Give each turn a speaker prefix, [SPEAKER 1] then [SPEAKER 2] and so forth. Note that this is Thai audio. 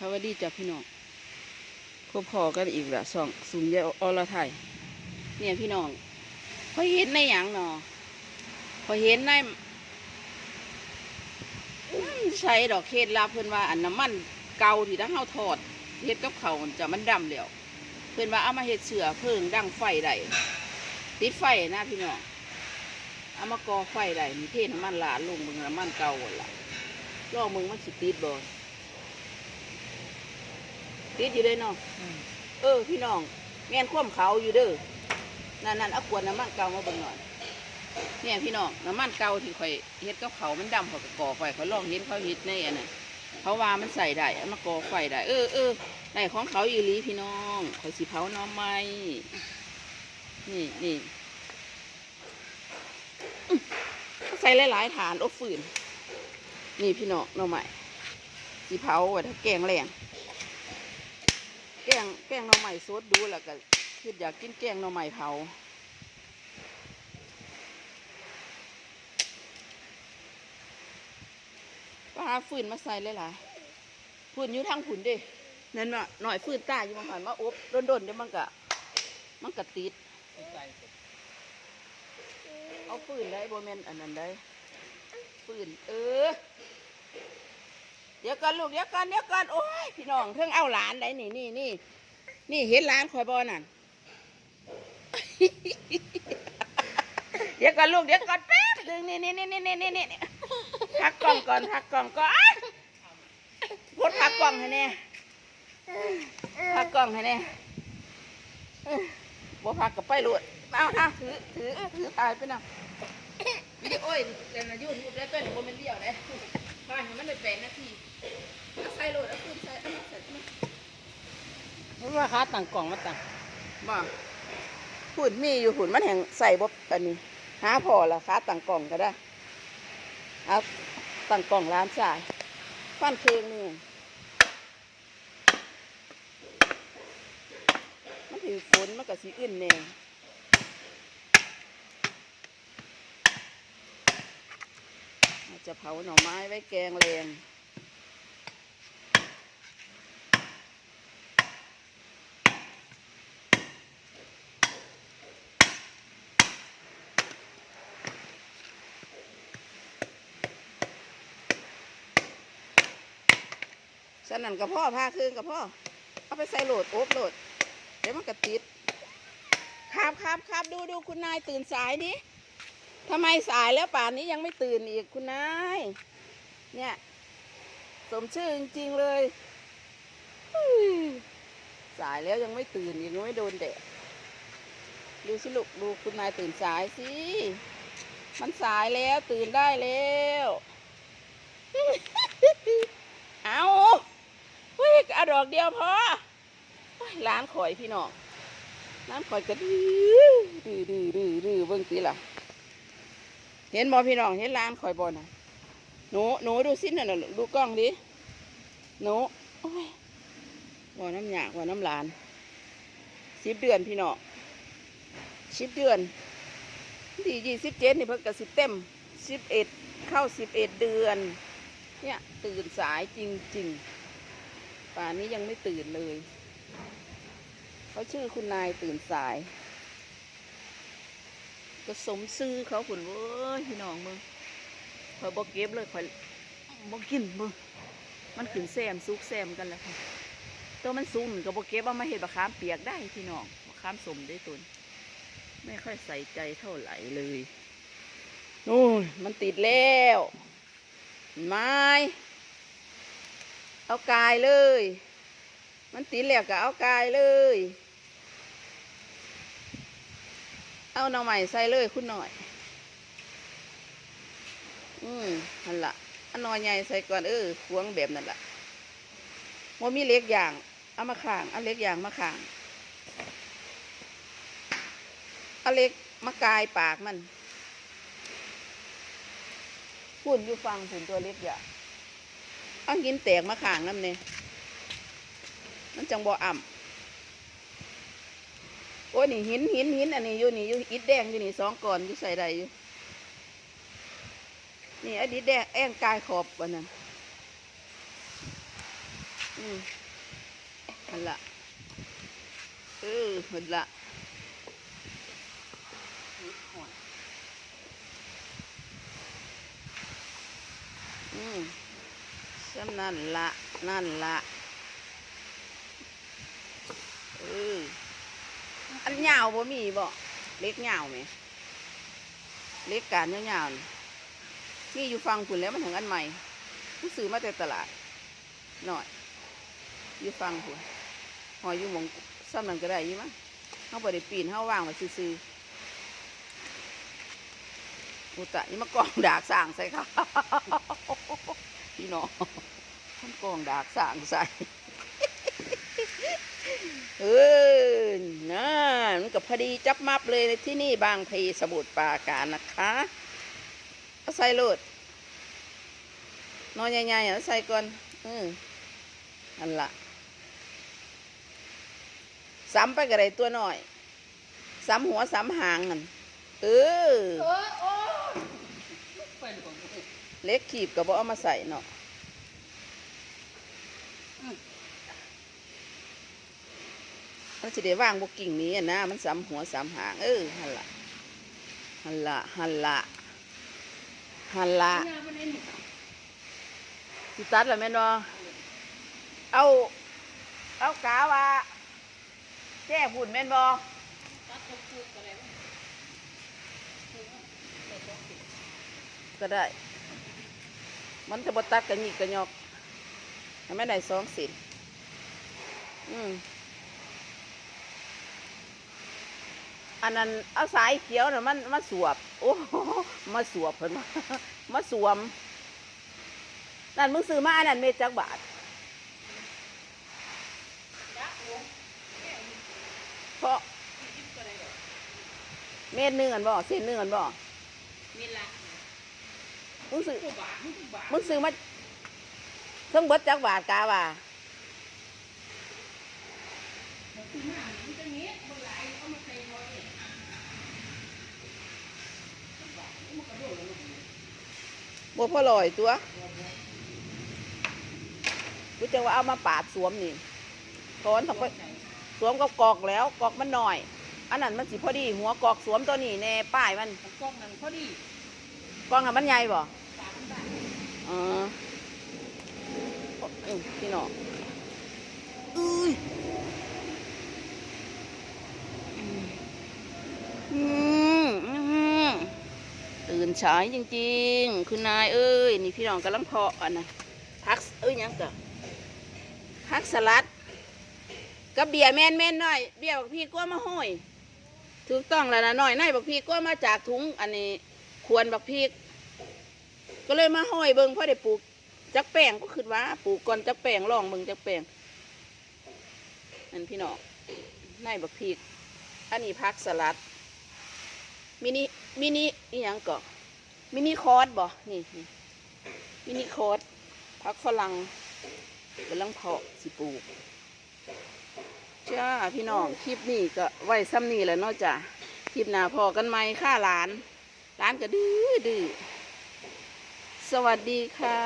[SPEAKER 1] สวัสดีจ้ะพี่น้องพบพอกันอีกละสองสูงยายอรไทย เนี่ยพี่น้องพอเห็นในหยังหนอพอเห็นในใช้ดอกเคล็ดลับเพื่อนว่าอันน้ำมันเก่าที่ทั้งเฮาทอดเฮ็ดกับเขาจะมันดำแล้วเพื่อนว่าเอามาเฮ็ดเสือเพิ่งดังไฟได้ติดไฟนะพี่น้องเอามากอไฟได้มีเทน้ำมันหลาลงมึงน้ำมันเก่าหมดละล่อมึงมันสิติดบ่ ติดอยู่เลยเนาะเออ พี่น้อง แม่นคว่ำเขาอยู่เด้อนั่นนั่นเอาขวดน้ำมันเก่ามาเบิ่งหน่อยเนี่ยพี่น้องน้ำมันเก่าที่ข่อยเฮ็ดกับเขาวมันดำเขาก็ก่อไฟเขาลองเห็นเขาเฮ็ดในอันนั้นเขาว่ามันใส่ได้เอามาก่อไฟได้ เออเออได้ของเขาอยู่ลีพี่น้องข่อยสิเผาหน้อไม้นี่นี่อื้อใส่หลายๆฐานอบฟืน นี่พี่น้องหน้อไม้สิเผาไว้ถ้าแกงแรง แกงแกงหน่อไม้สดดูแล้วก็คืออยากกินแกงหน่อไม้เผาก็หาฟืนมาใส่เลยล่ะฟืนอยู่ทางผุนด้นั่นว่าหน่อยฟืนตาอยู่บางหันมาอบโดนๆเดี๋ยวมันก็มันก็ติด เอาฟืนได้โบแมนอันนั้นได้ฟืนเออ ดี๋ยวกันลูกเดี๋ยวกันเดี๋ยวกันโอ้ยพี่น้องเพิ่งเอาหลานได้นี่นี่นี่นี่เห็นหลานคอยบอนั่นเดี๋ยวกันลูกเดี๋ยวกันแป๊บหนึงนี่นี่นี่นี่นี่นี่นี่พักกล่องก่อนพักกล่องก่อนพดพักกล่องให้แน่พักกล่องให้แน่บ่พักกับไปรวดเอาเอาถือถือถือตายไปนะวิดีโอ้ยแต่ละยุ่นรูปแล้วเป็นโมเมนเดียวเลยบ้านมันได้แปดนาที ใส่โหลดเอาปืนใส่เอามาใส่มา
[SPEAKER 2] มันว่าค้าต่างกล่องมาต่าง
[SPEAKER 1] บ่หุ่นมีอยู่หุ่นมันแห่งใส่บบอันนี้ หาพอละค้าต่างกล่องก็ได้เอาต่างกล่องร้านสายฟันเคืองนี่มันถือฝนมันก็สีอื่นแน่อาจจะเผาหน่อไม้ไว้แกงแรง สนั่นกับพ่อพาคืนกับพ่อเอาไปใส่โหลดโอบโหลด เดี๋ยวมันกระติดครับครับครับดูดูคุณนายตื่นสายดิทำไมสายแล้วป่านนี้ยังไม่ตื่นอีกคุณนาย เนี่ย สมชื่อจริงๆเลยสายแล้วยังไม่ตื่นยังไม่โดนแดดดูสิลูกดูคุณนายตื่นสายสิ มันสายแล้วตื่นได้แล้ว เอา ยเอาดอกเดียวพอร้านข่อยพี่น้องร้านข่อยก็ดื้อดื้อดื้อดื้อดื้อเบิ่งตีล่ะ เห็นบ่พี่น้องเห็นร้านข่อยบ่น่ะหนูหนูดูสิน่ะน่ะดูกล้องดิหนูโอ้ยบ่น้ำหยากบ่น้ำหลานสิบเดือนพี่น้องสิบเดือนที่ยี่สิบเจ็ดนี่เพิ่งกระสิบเต็มสิบเอ็ดเข้าสิบเอ็ดเดือน เนี่ยตื่นสายจริงๆ ป่านนี้ยังไม่ตื่นเลยเขาชื่อคุณนายตื่นสาย ก็สมซื้อเขาคุณเว้ยพี่น้องมึงคอยบอกเก็บเลยคอยบอกกินมึงมันขึ้นแซมซุกแซมกันแล้วค่ะตัวมันสูงก็บอกเก็บเอามาเห็ดบะขามเปียกได้พี่น้องบะขามสมได้ตุนไม่ค่อยใส่ใจเท่าไหร่เลยนู่นมันติดแล้วไม้ เอากายเลย มันติดแล้วก็เอากายเลย เอาหน่อใหม่ใส่เลยคุณหน่อย อืมนั่นละอันหน่อยใหญ่ใส่ก่อนเออควงแบบนั่นละโมมีเล็กอย่าง เอามาข่าง เอาเล็กอย่างมาข่าง เอาเล็กมากายปากมันพุ่นอยู่ฟังผุนตัวเล็กอย่าเอาหินแตกมาข่างน้ำเนี่ยมันจังบ่อ่ำโอ้ยนี่หินหินหินอันนี้อยู่นี่อยู่อิดแดงอยู่นี่สองก่อนอยู่ใส่ใดอยู่นี่อันนี้แดงแองกายขอบวันนั้นอือืมหันละเออหันละอืม ซ้ำนั่นละนั่นละเอออันยาวบ่มีบ่เล็กยาวไหมเล็กการยาวๆนี่นี่อยู่ฟังคุณแล้วมันถึงอันใหม่ผู้ซื้อมาแต่ตลาดหน่อยอยู่ฟังคุณหอยอยู่มองซ้ำนั่นก็ได้ยี่มั้งเขาบ่ได้ปีนเขาว่างไว้ซื้อๆอุตะนี่มากองดากสร้างใส่เขา พี่น้องท่านกองดากสางใส่เออน่ามันก็พอดีจับมับเลยที่นี่บางพลีสมุทรปราการนะคะเอาใส่โลดนอนใหญ่ๆเอาใส่ก่อนเอออันละซ้ำไปกระไรตัวหน่อยซ้ำหัวซ้ำหางนั่นเออ
[SPEAKER 2] เออโอ้ไปดีกว่า
[SPEAKER 1] เล็กขีบก็บอเอามาใส่เนาะมันสิได้ว่างบกกิ่งนี้อะนะ มันสามหัวสามหาง เออหันละหันละหันละหันละ
[SPEAKER 2] เนี่ยมันเอ็น
[SPEAKER 1] สิตัดแล้วแม่นบ่เอา เอากาว่าแจ้หุ่นแม่นบ่
[SPEAKER 2] ตัดตกคืออะไรวะ
[SPEAKER 1] ก็ได้ มันจะบตัดกันยีกกันยอกให้แม่ได้สองสินอืมอันนั้นเอาสายเขียวน่ะมันมาสวบ โอ้โหมาสวบเพิ่นมามาสวม นั่นมึงซื้อมาอันนั้นเม็ดจักบาทเพราะเม็ดหนึงอันบ่เส้นหนึงอันบ่
[SPEAKER 2] มีละ
[SPEAKER 1] มึงซื้อ
[SPEAKER 2] มึงกูบาท
[SPEAKER 1] มึงซื้อมาเพิ่งเบิดจักบาทกาว่า
[SPEAKER 2] คือหน้ามันจะเงี้ยมันไหลเอามาใส่หม้อเนี่ยมันกระโดดลงมา
[SPEAKER 1] บ่พอลอยตัวกูจะว่าเอามาปาดสวมนี่ถอนต้องไปสวมกับกอกแล้วกอกมันหน่อย อันนั้นมันสิพอดี หัวกอกสวมตัวนี้แน่ป้ายมัน
[SPEAKER 2] กองนั่นพอดี
[SPEAKER 1] กองน่ะมันใหญ่บ่
[SPEAKER 2] ปากมันได้
[SPEAKER 1] เออเออพี่น้องอุ้ยอืมอืมตื่นสายจริงๆ คุณนายเอ้ย นี่พี่น้องกำลังเพาะอันนะพักเอ้ยหยังกะพักสลัดกับเบียร์แมนแมนๆหน่อย เบียร์บักพี่ก็มาห้อย ถูกต้องแล้วนะหน่อยในบักพี่ก็มาจากถุงอันนี้ ควรบักพี่ก็เลยมาห้อยเบิงเพราะได้ปลูกจักแป้งก็คือว่าปลูกก่อนจักแป้งลองเบิงจักแป้งนั่นพี่น้องในบักพริก อันนี้พักสลัด มินิมินิอีหยังก่อมินิคอร์สบ่นี่นี่มินิคอร์สพักฝรั่งกำลังเพาะสิปลูกจ้าพี่น้องคลิปนี้ก็ไว้ซ้ำนี่แหละเนาะจ้ะคลิปหน้าพอกันไหมค่าหลาน หลานก็ดื้อดื้อสวัสดีค่ะ